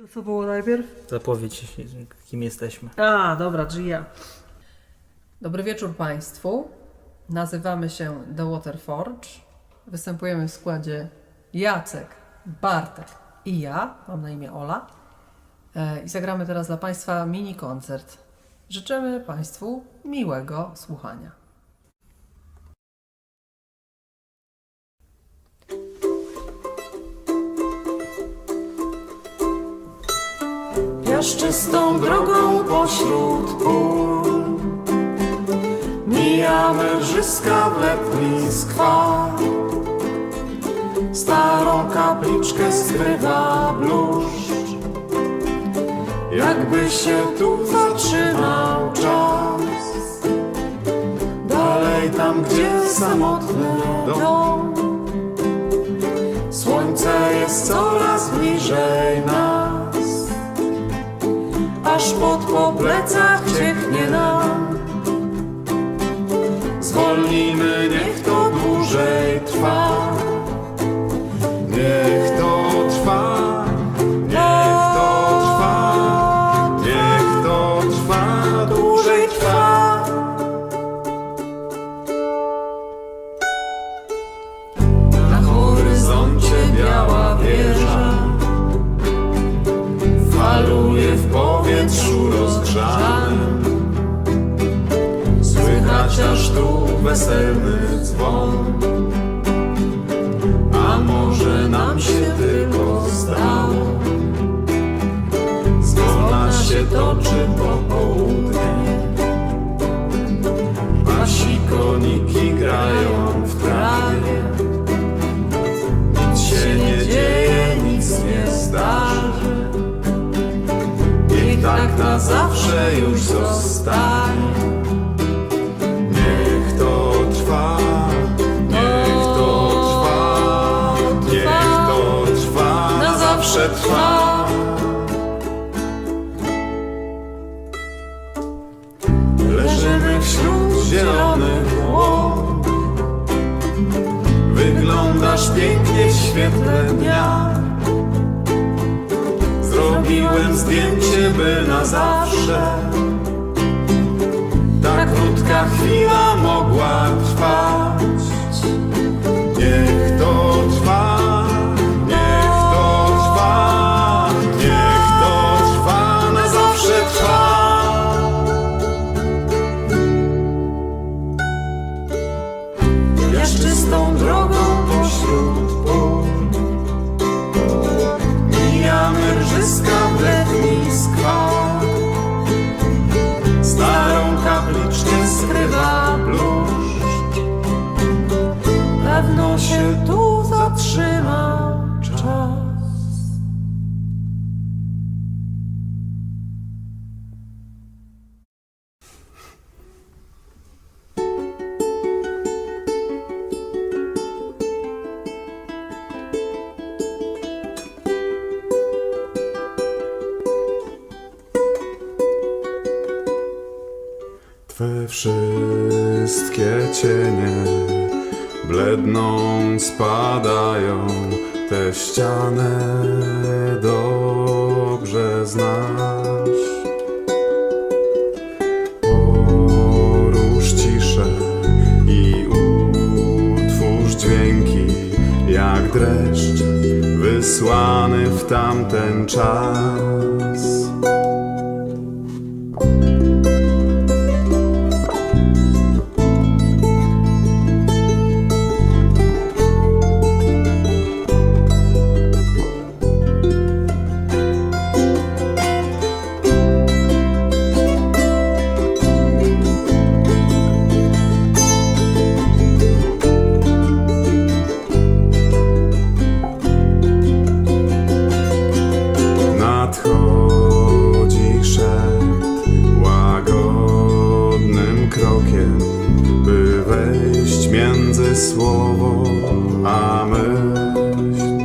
To co było najpierw? Zapowiedź, kim jesteśmy. A, dobra, Gia. Dobry wieczór Państwu. Nazywamy się The Water Forge. Występujemy w składzie Jacek, Bartek i ja. Mam na imię Ola. E, I zagramy teraz dla Państwa mini koncert. Życzymy Państwu miłego słuchania. Piaszczystą drogą pośród pól. Mijamy rżyska w letni Starą kapliczkę skrywa bluszcz. Jakby się tu zatrzymał czas. Dalej tam, gdzie samotny dom. Słońce jest coraz bliżej nas aż pod po plecach cieknie nam. Zwolnijmy, niech rozgrzanym. Słychać aż tu weselny dzwon. A może nam się tylko zdało? Zwolna się toczy popołudnie. Pasi zawsze trwa. Leżymy wśród zielonych łąk. Wyglądasz pięknie w świetle dnia. Zrobiłem zdjęcie, by na zawsze Ta krótka chwila mogła trwać wszystkie cienie bledną spadają, te ściany dobrze znasz. Porusz ciszę i utwórz dźwięki, jak dreszcz wysłany w tamten czas. Słowo a myśl.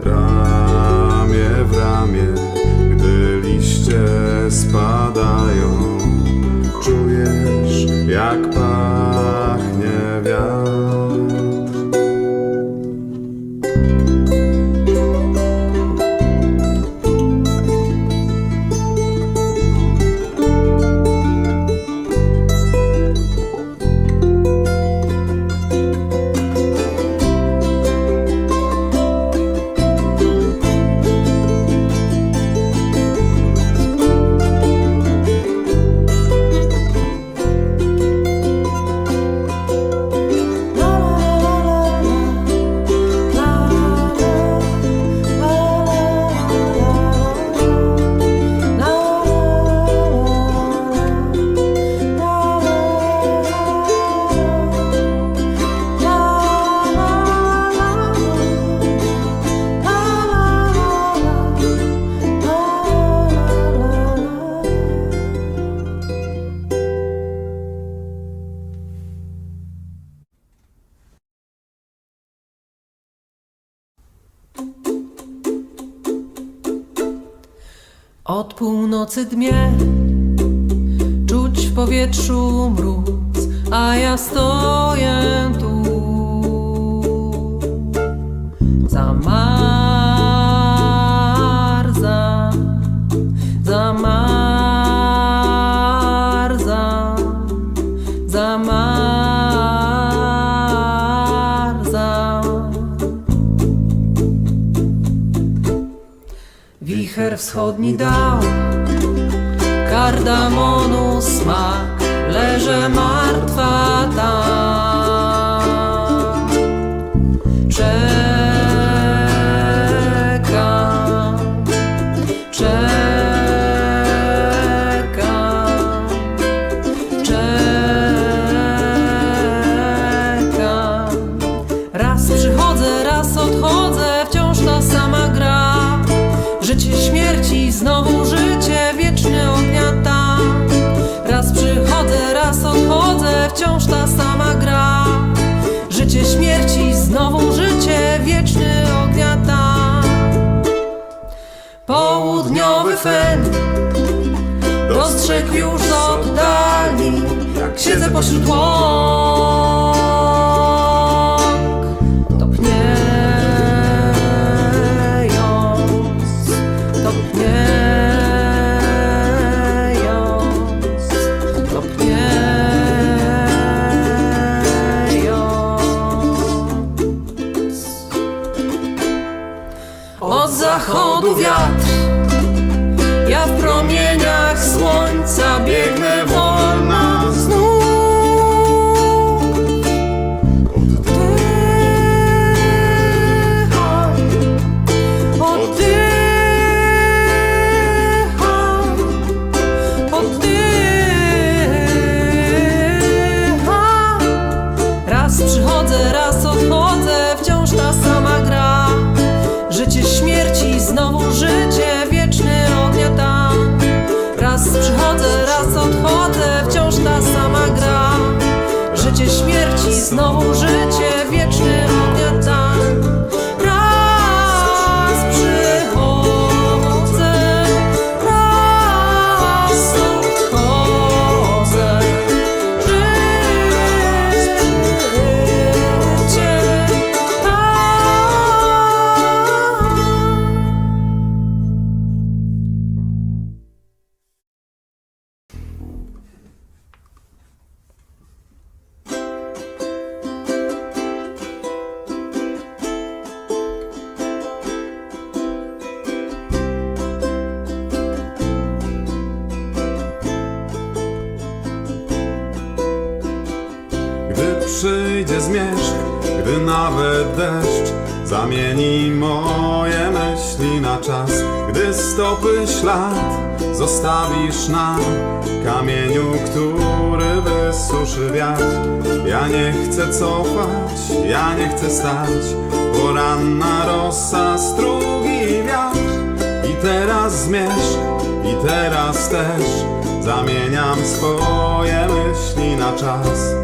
Ramię w ramię, gdy liście spadają, czujesz jak pachnie wiatr. Od północy dmie, czuć w powietrzu mróz, a ja stoję tu. Zamarza, wschodni dał kardamonu smak, leżę martwa tam. Dostrzegł już z oddali, jak siedzę pośród łąk. Topniejąc, topniejąc, topniejąc. Od zachodu wiatr, ja w promieniach słońca biegnę znowu życie, deszcz zamieni moje myśli na czas, gdy stopy ślad zostawisz na kamieniu, który wysuszy wiatr. Ja nie chcę cofać, ja nie chcę stać, poranna rosa strugi wiatr. I teraz zmierzch, i teraz też zamieniam swoje myśli na czas.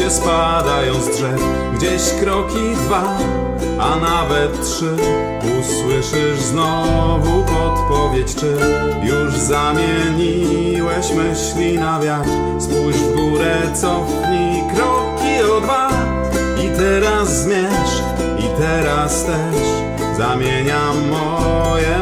Liście spadają z drzew. Gdzieś kroki dwa, a nawet trzy. Usłyszysz znowu podpowiedź, czy Już zamieniłeś myśli na wiatr. Spójrz w górę, cofnij kroki o dwa. I teraz zmierz, i teraz też. Zamieniam moje